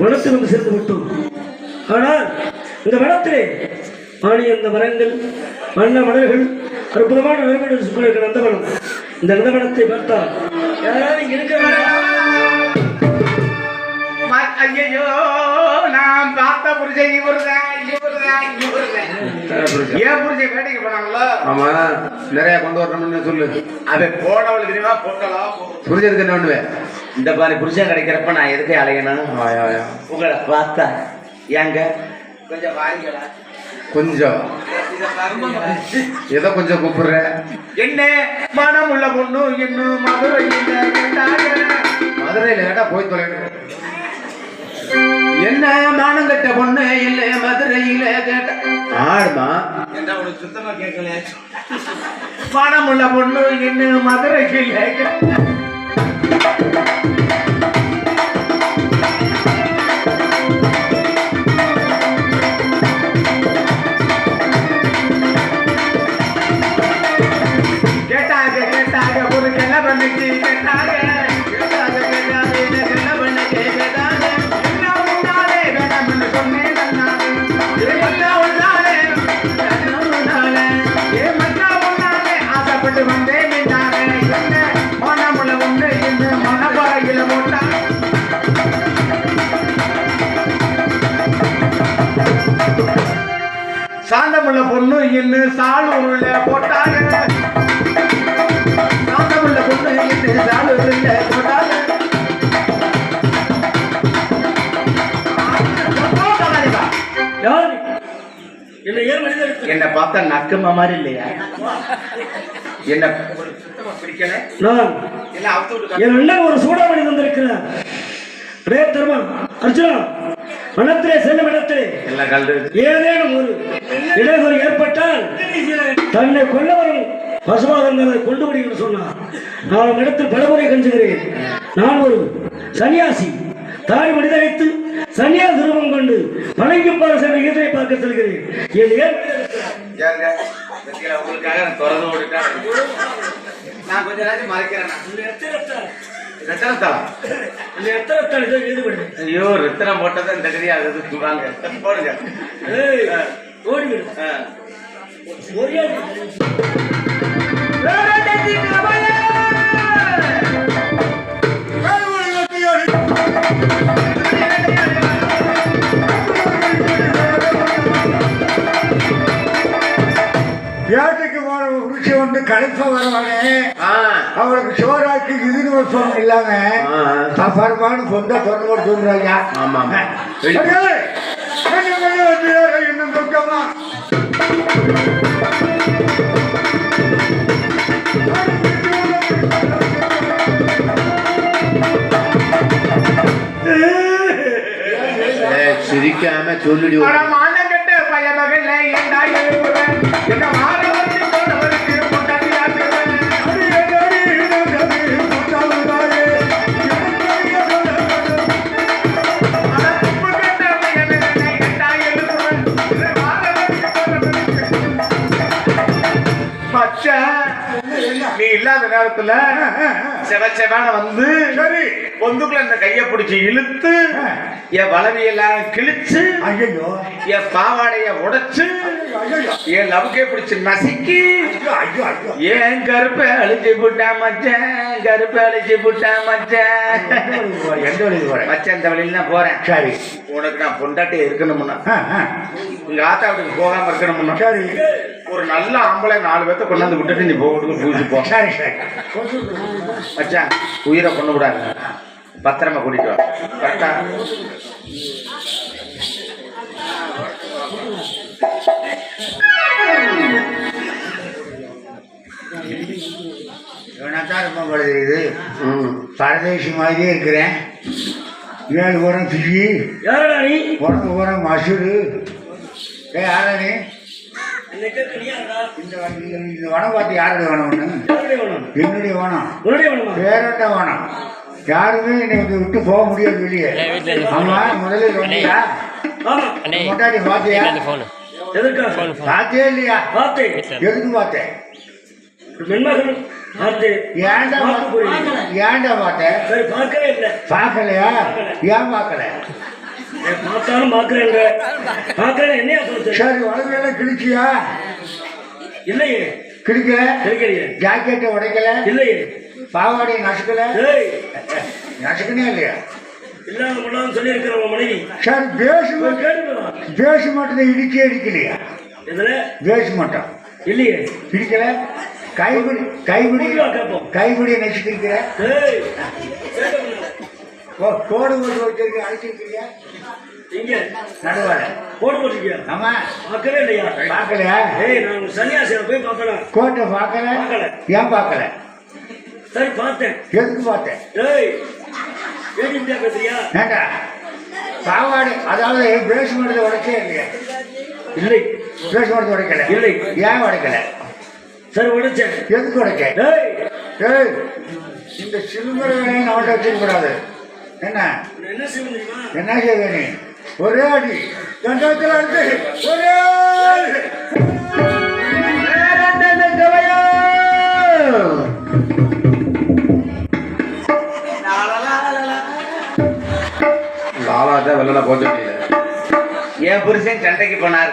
வணக்கம் வந்து சேர்ந்து விட்டோம். ஆனால் இந்த வனத்திலே ஆணி அந்த மரங்கள் வண்ண மலர்கள் அற்புதமான நிறங்கள் சூழ்நிலை நந்தவனம் இந்த நந்தவனத்தை பார்த்தால் யாராவது இருக்க ஐயையோ, நான் பார்த்த புருஷன் இவருதான், இவருதான், இவருதான். ஏன் புருஷன் வேட்டைக்கு போனாங்களோ? ஆமா. நிறைய கொண்டு வரணும்னு சொல்லு. அவன் போனவள் தெரியுமா? பொட்டலா? புரிஞ்சதுக்கு என்ன பண்ணுவேன் இந்த மாதிரி புருஷன் கிடைக்கிறப்ப நான் எதுக்கு அலையணும் ஆயா, ஆயா. உங்களை பார்த்தா ஏங்க? கொஞ்சம் ஏதோ கொஞ்சம் கூப்பிடுறேன் என்ன? மனம் உள்ள பொண்ணு இன்னும் மதுரையில் கேட்டா போய் தொலைணும் என்ன மானம் கட்ட பொண்ணு இல்ல மதுரையில கேட்ட? ஆடுமா? என்ன உனக்கு சுத்தமா கேட்கல மனம் உள்ள பொண்ணு இன்னும் மதுரையில் கேட்டாங்க சாந்தமுள்ள பொண்ணு இன்னு சாலூருல போட்டாங்க சாந்தமுள்ள பொண்ணு இன்னு சாலூருல போட்டாங்க என்ன பார்த்தா நக்கமா மாதிரி இல்லையா? என்ன? பிடிக்கல என்ன ஒரு சூடாமணி தர்மம் அர்ஜுனா வனத்திலே செல்லும் இடத்திலே ஏதேனும் ஒரு இடைவெளி ஏற்பட்டால் தன்னை கொல்ல வரும் பசுவாதங்களை கொண்டு முடியும் சொன்னார். நான் இடத்தில் பலமுறை கஞ்சுகிறேன். நான் ஒரு சன்னியாசி. தாடி மனிதனைத்து சன்னியாசி ரூபம் கொண்டு வணங்கி பார சென்ற ஈசனை பார்க்க செல்கிறேன். என் ஏன்? உங்களுக்காக நான் திறந்து விட்டுட்டேன் நான் கொஞ்ச நேரம் மறைக்கிறேன் ரத்தனத்தாளா இந்த இதை ஈடுபடுவேன் ஐயோ ரத்தனம் போட்டதை இந்த கதியா அது வாங்க போடுங்க. ஆ. ஒரே வரவனே. ஆ. அவருக்கு சோறாக்கி இதுன்னு ஒரு சொன்ன இல்லாம ஆ. அபரமான சொந்த சொன்ன ஒரு சொல்றாங்க ஆமா. இன்னும் பக்கமா ஏய், சிரிக்காம சொல்லிடி இல்லாத நேரத்துல செவ செவன வந்து சரி. பொந்துக்குள்ள இந்த கைய பிடிச்சி இழுத்து என் வளவியெல்லாம் கிழிச்சு ஐயோ என் பாவாடைய உடைச்சு என் லவுக்கே பிடிச்சு நசுக்கி ஏன் கருப்பை அழிச்சு புட்டான் மச்சான்? கருப்பை அழிச்சு புட்டான் மச்சான்? எந்த வழிக்கு போறேன் மச்சான் இந்த வழியில நான் போறேன். சரி. உனக்கு நான் பொண்டாட்டி இருக்கணும்னா. உங்க ஆத்தா வீட்டுக்கு போகாம இருக்கணும்னா. சரி. ஒரு நல்ல ஆம்பளை நாலு பேர்த்த கொண்டாந்து விட்டுட்டு நீ போகட்டுக்கு பூஜை போ. மச்சான் உயிரை கொண்டு விடாது. பத்திரமா கூட்டிட்டு வா. கரெக்டா இவனைத்தான் ரொம்ப படுது ம். பரதேசி மாதிரியே இருக்கிறேன். ஏழு உரம் பிஜி யாரடா நீ? உடம்பு உரம் மசூரு. ஏ யாரா இந்த வனம் பார்த்து யாருடைய வேணும்? என்னுடைய வனம்? வேறென்ன வனம் யாருமே வந்து விட்டு போக முடியாது வெளியே. ஆமா முதல்ல சொன்னியா. முன்னாடி பார்த்தியா? எதற்காக? பார்த்தியா இல்லையா. எதுக்கு பார்த்தேன். ஏன்டா ஏன்டா பார்த்தேன் சரி, பார்க்கவே இல்லை. பார்க்கலையா? ஏன் பார்க்கல? பார்த்தாலும் பார்க்கிறேங்க. பார்க்கிறேன், என்னையா சொல்றது? சரி வளர்ந்தெல்லாம் கிழிச்சியா? இல்லையே. கிழிக்கல கிடைக்கலையே ஜாக்கெட்டை உடைக்கல? இல்லையே. பாவாடையை நசுக்கல? நசுக்கனே இல்லையா? இல்லாத முன்னாலும் சொல்லியிருக்கிற மனைவி. சரி பேசு. பேசு மட்டும் இடிக்கே இடிக்கலையா? இதுல பேசு மட்டும். இல்லையே. இடிக்கல கைபிடி கைபிடி. கைபிடியை நசுக்கிருக்கிற கேட்கணும். கோடு ஓட்டு வச்சிருக்க அடிச்சிருக்கிறியா இங்க போட்டு போட்டிருக்கியா? ஆமா. பார்க்கவே இல்லையா? பார்க்கலையா? ஏய் நான் சன்னியாசியை போய் பார்க்கலாம் கோட்டை பார்க்கல? பார்க்கல. ஏன் பார்க்கல? சரி பார்த்தேன். எதுக்கு பார்த்தேன்? ஏய் ஏடி இந்தியா பேசுறியா? ஏண்டா? பாவாடை அதாவது பேசு மட்டும் உடைச்சே இல்லையா. இல்லை. பேசு மட்டும் உடைக்கல. இல்லை. ஏன் உடைக்கல? சரி உடைச்சேன். எதுக்கு உடைக்க ஏய். ஏய் இந்த சிலுமரை வேலையை நம்மள்ட்ட வச்சிருக்க கூடாது என்ன? என்ன செய்ய முடியுமா என்ன செய்வே நீ ஒரே அடி. தண்டத்தில் அடுத்து ஒரே போக முடியல என் புருஷன் சண்டைக்கு போனார்.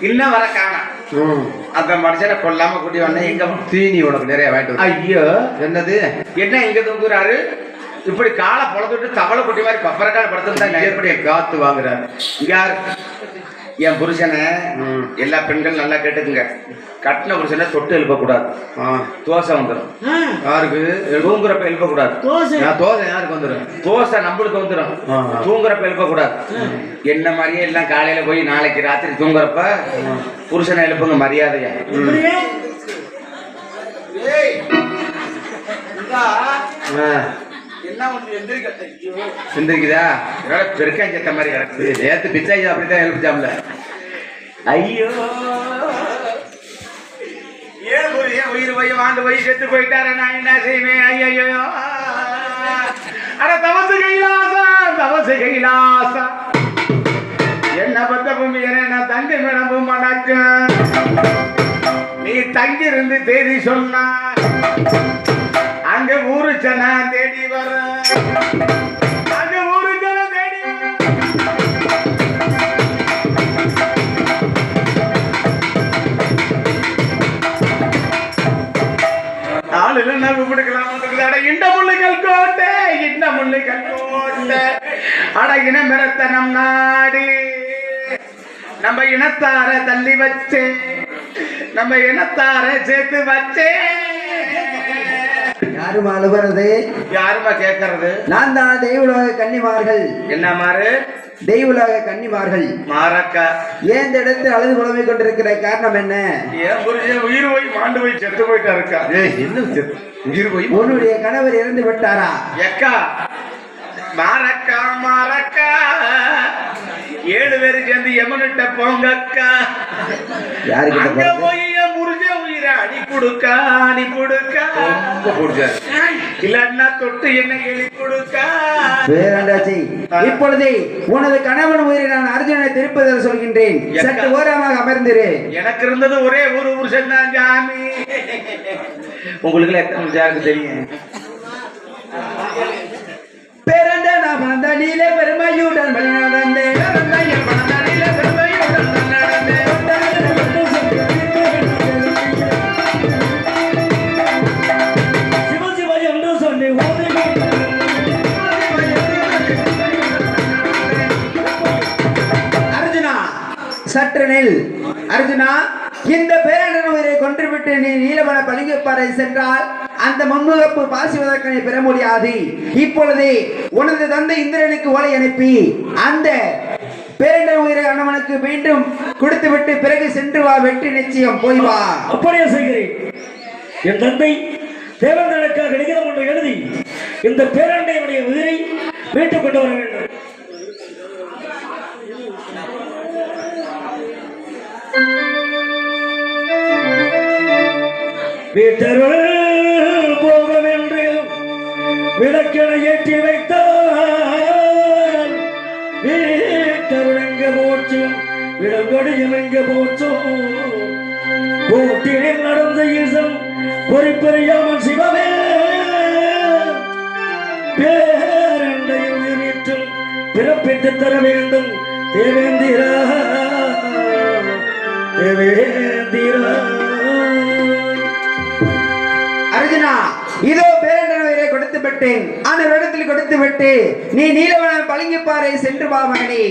இன்னும் வர காணோம். அந்த மனுஷனை கொல்லாம கூட்டி வந்தேன். எங்க தீனி உனக்கு நிறைய வாங்கிட்டு. ஐயோ. என்னது? என்ன இங்க தூங்குறாரு? இப்படி காலை பொழந்துட்டு தவளை குட்டி மாதிரி பப்பரக்கால படுத்துருந்தா எப்படி காத்து வாங்குறாரு. யார்? என் புருஷனை. எல்லா பெண்கள் நல்லா கேட்டுக்குங்க. கட்டின புருஷனை தொட்டு எழுப்பக்கூடாது. ஆ தோசை வந்துடும் யாருக்கு? தூங்குறப்ப எழுப்பக்கூடாது. நான் தோசை யாருக்கு வந்துடும் தோசை நம்மளுக்கு வந்துடும் ஆ. தூங்குறப்ப எழுப்பக்கூடாது. என்ன மாதிரியே எல்லாம் காலையில போய் நாளைக்கு ராத்திரி தூங்குறப்ப புருஷனை எழுப்புங்க மரியாதையா? என்ன ஒன்று எந்திரிக்க சிந்திக்குதா பெருக்காஞ்சத்த மாதிரி கிடக்குது. நேத்து பிச்சாயி அப்படித்தான் எழுப்பிச்சாம்ல ஐயோ. ஏன் ஏன் உயிர் போய் வாண்டு போய் செத்து போயிட்டாரு? நான் என்ன செய்வேன்? ஐயோ அட தவசு கைலாசா தவசு கைலாசா. என்ன பத்த பூமி என்ன தங்கி மிளம்பும் மணக்கும் நீ தங்கி இருந்து தேதி சொன்னா. அங்க ஊரு சனா ஆளுல நான் அட இந்த முள்ளுகள் கோட்டை இந்த முள்ளுகள் கோட்டை. அட இனமிரத்தனம் நாடு. நம்ம இனத்தார தள்ளி வச்சே நம்ம இனத்தார சேர்த்து வச்சே யாரும் அழுகிறது? யாருமா கேட்கறது நான் தான் தெய்வலோக கன்னிமார்கள். என்ன மாறு? தெய்வலோக கன்னிமார்கள். மாறக்கா. ஏன் இடத்தில் அழுது புலம்பிக் கொண்டிருக்கிற காரணம் என்ன? ஏன் புரிஞ்ச? உயிர் போய் மாண்டு போய் செத்து போயிட்டா இருக்கா? என்ன செத்து- உயிர் போய்? உன்னுடைய கணவர் இறந்து விட்டாரா? எக்கா. மாறக்கா மாறக்கா. ஏழு பேரு சேர்ந்து எமனிட்ட போங்கக்கா. யாருக்கிட்ட? போய் அடி கொடுக்கா அடி கொடுக்கா இல்லன்னா தொட்டு என்ன எலி கொடுக்கா வேறாண்டாச்சி இப்பொழுது உனது கணவன் உயிரை நான் அர்ஜுனனை திருப்பதில் சொல்கின்றேன். சற்று ஓரமாக அமர்ந்திரு. எனக்கு இருந்தது ஒரே ஒரு புருஷன் தான் ஜாமி. உங்களுக்கு எத்தனை ஜாக்கு தெரியும்? பிறந்த நான் வந்த நீல பெருமையுடன் நடந்தேன். அர்ஜுனா இந்த பேரண்டன் உயிரை கொன்றுவிட்டு நீ நீலவன பளிங்குப்பாறை சென்றால் அந்த மம்முகப்பு பாசிவதற்கனை பெற முடியாது. இப்பொழுது உனது தந்தை இந்திரனுக்கு ஓலை அனுப்பி அந்த பேரண்டன் உயிரை அண்ணவனுக்கு மீண்டும் கொடுத்துவிட்டு பிறகு சென்று வா வெற்றி நிச்சயம். போய் வா. அப்படியே செய்கிறேன் என் தந்தை தேவர்களுக்காக கடிதம் ஒன்று எழுதி இந்த பேரண்டையுடைய உயிரை மீட்டுக் கொண்டு வர வேண்டும் வீட்டருள் போகும் என்று விளக்கென ஏற்றி வைத்தார் வீட்டருள் எங்க போச்சு? விளங்கொடியும் எங்க போச்சோ? கூட்டினில் நடந்த ஈசன் பொறிப்பறியாமல் சிவமே. பேரண்டையும் உயிரிற்றும் பிறப்பித்து தர வேண்டும். தேவேந்திரா தேவேந்திரா. இதோ பேரண்டன் உயிரை கொடுத்து விட்டேன். ஆனால் இடத்தில் கொடுத்து விட்டு நீ நீலவனம் பளிங்குப்பாறை சென்று வா மகனே.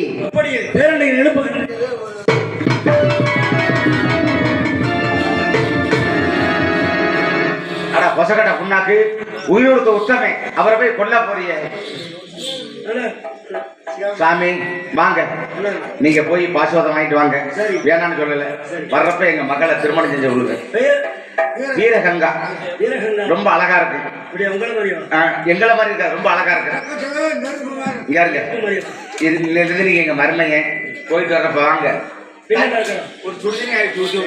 பேரண்டையில் எழுப்புகிறேன் அட பொசகட்ட புண்ணாக்கு உயிரோடுத்த உத்தமே அவரை போய் கொல்ல போறிய. சாமி வாங்க. நீங்க போய் பாசுவதம் வாங்கிட்டு வாங்க. வேணாம்னு சொல்லல. வர்றப்ப எங்க மகளை திருமணம் செஞ்சு விடுங்க. வீரகங்கா. ரொம்ப அழகா இருக்கு. எங்களை மாதிரி இருக்கா? ரொம்ப அழகா இருக்கு. இங்க இருங்க. இதுல இருந்து நீங்க எங்க மருமைங்க. போயிட்டு வர்றப்ப வாங்க. ஒரு சுடுதண்ணி ஊற்றி